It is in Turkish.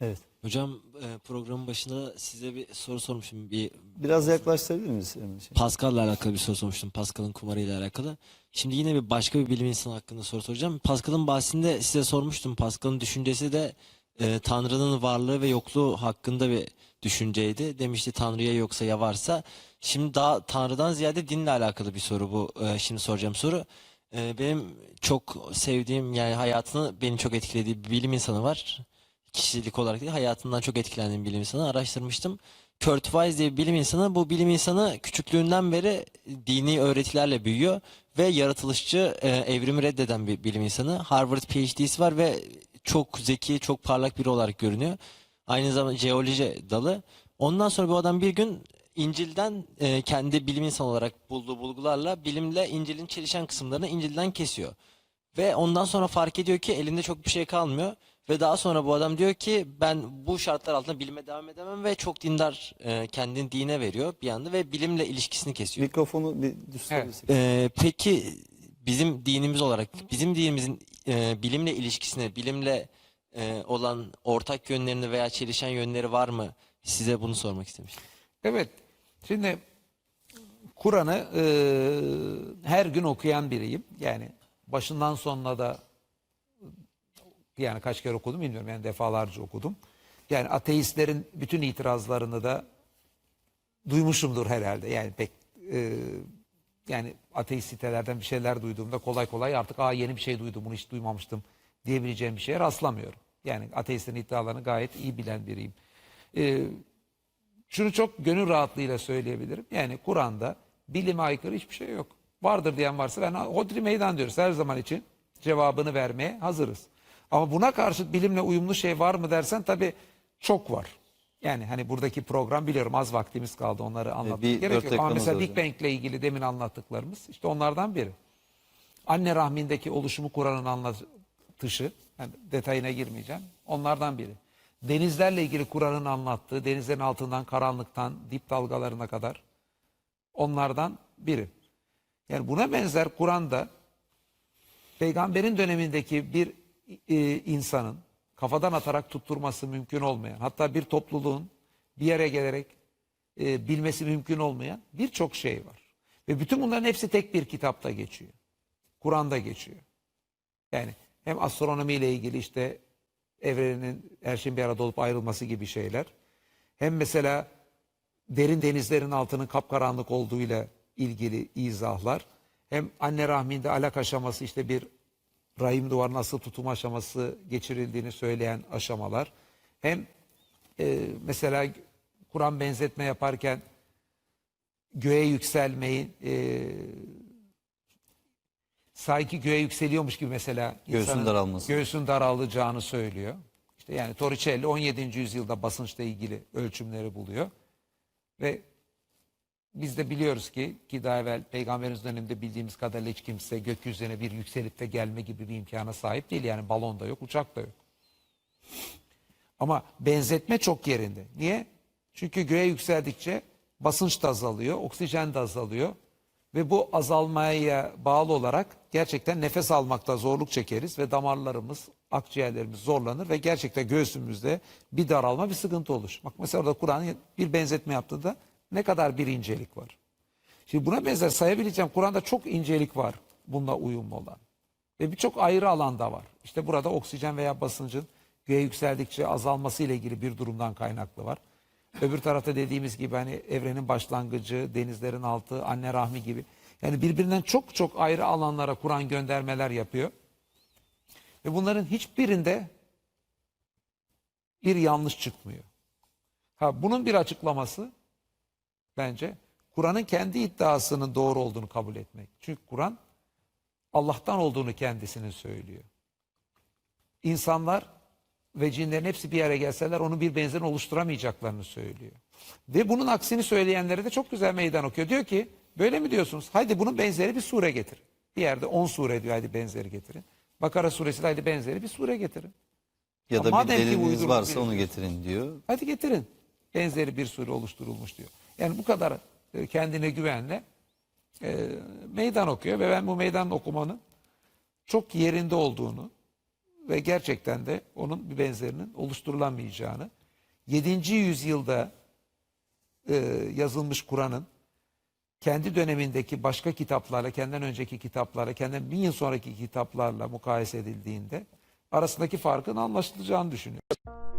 Evet. Hocam e, programın başında size bir soru sormuştum. Bir Biraz yaklaştırabilir miyiz? Emre? Şey? Pascal'la alakalı bir soru sormuştum. Pascal'ın kumarıyla alakalı. Şimdi yine bir başka bir bilim insanı hakkında soru soracağım. Pascal'ın bahsinde size sormuştum. Pascal'ın düşüncesi de e, Tanrı'nın varlığı ve yokluğu hakkında bir düşünceydi. Demişti Tanrı'ya yoksa ya varsa. Şimdi daha Tanrı'dan ziyade dinle alakalı bir soru bu. E, şimdi soracağım soru. E, benim çok sevdiğim yani hayatını beni çok etkilediği bir bilim insanı var. Kişilik olarak değil hayatından çok etkilendiğim bilim insanı araştırmıştım. Kurt Weiss diye bir bilim insanı. Bu bilim insanı küçüklüğünden beri dini öğretilerle büyüyor ve yaratılışçı e, evrimi reddeden bir bilim insanı. Harvard PhD'si var ve çok zeki, çok parlak biri olarak görünüyor. Aynı zamanda jeoloji dalı. Ondan sonra bu adam bir gün İncil'den e, kendi bilim insanı olarak bulduğu bulgularla bilimle İncil'in çelişen kısımlarını İncil'den kesiyor. Ve ondan sonra fark ediyor ki elinde çok bir şey kalmıyor. Ve daha sonra bu adam diyor ki ben bu şartlar altında bilime devam edemem ve çok dindar e, kendini dine veriyor bir anda ve bilimle ilişkisini kesiyor. Mikrofonu bir düşürebilirsek. E, peki bizim dinimiz olarak bizim dinimizin e, bilimle ilişkisini, bilimle e, olan ortak yönlerini veya çelişen yönleri var mı? Size bunu sormak istemiştim. Evet. Şimdi Kur'an'ı e, her gün okuyan biriyim. Yani başından sonuna da yani kaç kere okudum bilmiyorum. Yani defalarca okudum. Yani ateistlerin bütün itirazlarını da duymuşumdur herhalde. Yani pek e, yani ateist sitelerden bir şeyler duyduğumda kolay kolay artık aa yeni bir şey duydum bunu hiç duymamıştım diyebileceğim bir şeye rastlamıyorum. Yani ateistlerin iddialarını gayet iyi bilen biriyim. E, şunu çok gönül rahatlığıyla söyleyebilirim. Yani Kur'an'da bilime aykırı hiçbir şey yok. Vardır diyen varsa ben hodri meydan diyoruz her zaman için cevabını vermeye hazırız. Ama buna karşı bilimle uyumlu şey var mı dersen tabii çok var. Yani hani buradaki program biliyorum az vaktimiz kaldı onları anlatmak bir gerek yok. Ama mesela Big. Bang ile ilgili demin anlattıklarımız işte onlardan biri. Anne rahmindeki oluşumu Kur'an'ın anlatışı, yani detayına girmeyeceğim, onlardan biri. Denizlerle ilgili Kur'an'ın anlattığı, denizlerin altından, karanlıktan, dip dalgalarına kadar onlardan biri. Yani buna benzer Kur'an'da peygamberin dönemindeki bir e, insanın kafadan atarak tutturması mümkün olmayan, hatta bir topluluğun bir yere gelerek e, bilmesi mümkün olmayan birçok şey var. Ve bütün bunların hepsi tek bir kitapta geçiyor. Kur'an'da geçiyor. Yani hem astronomiyle ilgili işte evrenin her şeyin bir arada olup ayrılması gibi şeyler. Hem mesela derin denizlerin altının kapkaranlık olduğuyla ilgili izahlar. Hem anne rahminde alak aşaması işte bir rahim duvarının asıl tutum aşaması geçirildiğini söyleyen aşamalar. Hem e, mesela Kur'an benzetme yaparken göğe yükselmeyi e, sanki göğe yükseliyormuş gibi mesela Göğsün daralması. Göğsün daralacağını söylüyor. İşte yani Torricelli 17. yüzyılda basınçla ilgili ölçümleri buluyor. Ve biz de biliyoruz ki ki daha evvel peygamberimiz döneminde bildiğimiz kadarıyla hiç kimse gökyüzüne bir yükselip de gelme gibi bir imkana sahip değil. Yani balon da yok, uçak da yok. Ama benzetme çok yerinde. Niye? Çünkü göğe yükseldikçe basınç da azalıyor, oksijen de azalıyor. Ve bu azalmaya bağlı olarak gerçekten nefes almakta zorluk çekeriz ve damarlarımız, akciğerlerimiz zorlanır ve gerçekten göğsümüzde bir daralma, bir sıkıntı olur. Bak mesela orada Kur'an bir benzetme yaptığında ne kadar bir incelik var. Şimdi buna benzer sayabileceğim Kur'an'da çok incelik var bununla uyumlu olan. Ve birçok ayrı alanda var. İşte burada oksijen veya basıncın göğe yükseldikçe azalması ile ilgili bir durumdan kaynaklı var. Öbür tarafta dediğimiz gibi hani evrenin başlangıcı, denizlerin altı, anne rahmi gibi. Yani birbirinden çok çok ayrı alanlara Kur'an göndermeler yapıyor. Ve bunların hiçbirinde bir yanlış çıkmıyor. Ha bunun bir açıklaması bence Kur'an'ın kendi iddiasının doğru olduğunu kabul etmek. Çünkü Kur'an Allah'tan olduğunu kendisinin söylüyor. İnsanlar ve cinlerin hepsi bir yere gelseler onun bir benzerini oluşturamayacaklarını söylüyor. Ve bunun aksini söyleyenlere de çok güzel meydan okuyor. Diyor ki böyle mi diyorsunuz? Haydi bunun benzeri bir sure getirin. Bir yerde 10 sure diyor haydi benzeri getirin. Bakara suresi haydi benzeri bir sure getirin. Ya da Madem bir deliliniz varsa onu getirin diyor. Hadi getirin. Benzeri bir sure oluşturulmuş diyor. Yani bu kadar e, kendine güvenle e, meydan okuyor ve ben bu meydan okumanın çok yerinde olduğunu ve gerçekten de onun bir benzerinin oluşturulamayacağını 7. yüzyılda e, yazılmış Kur'an'ın kendi dönemindeki başka kitaplarla, kendinden önceki kitaplarla, kendinden bin yıl sonraki kitaplarla mukayese edildiğinde arasındaki farkın anlaşılacağını düşünüyorum.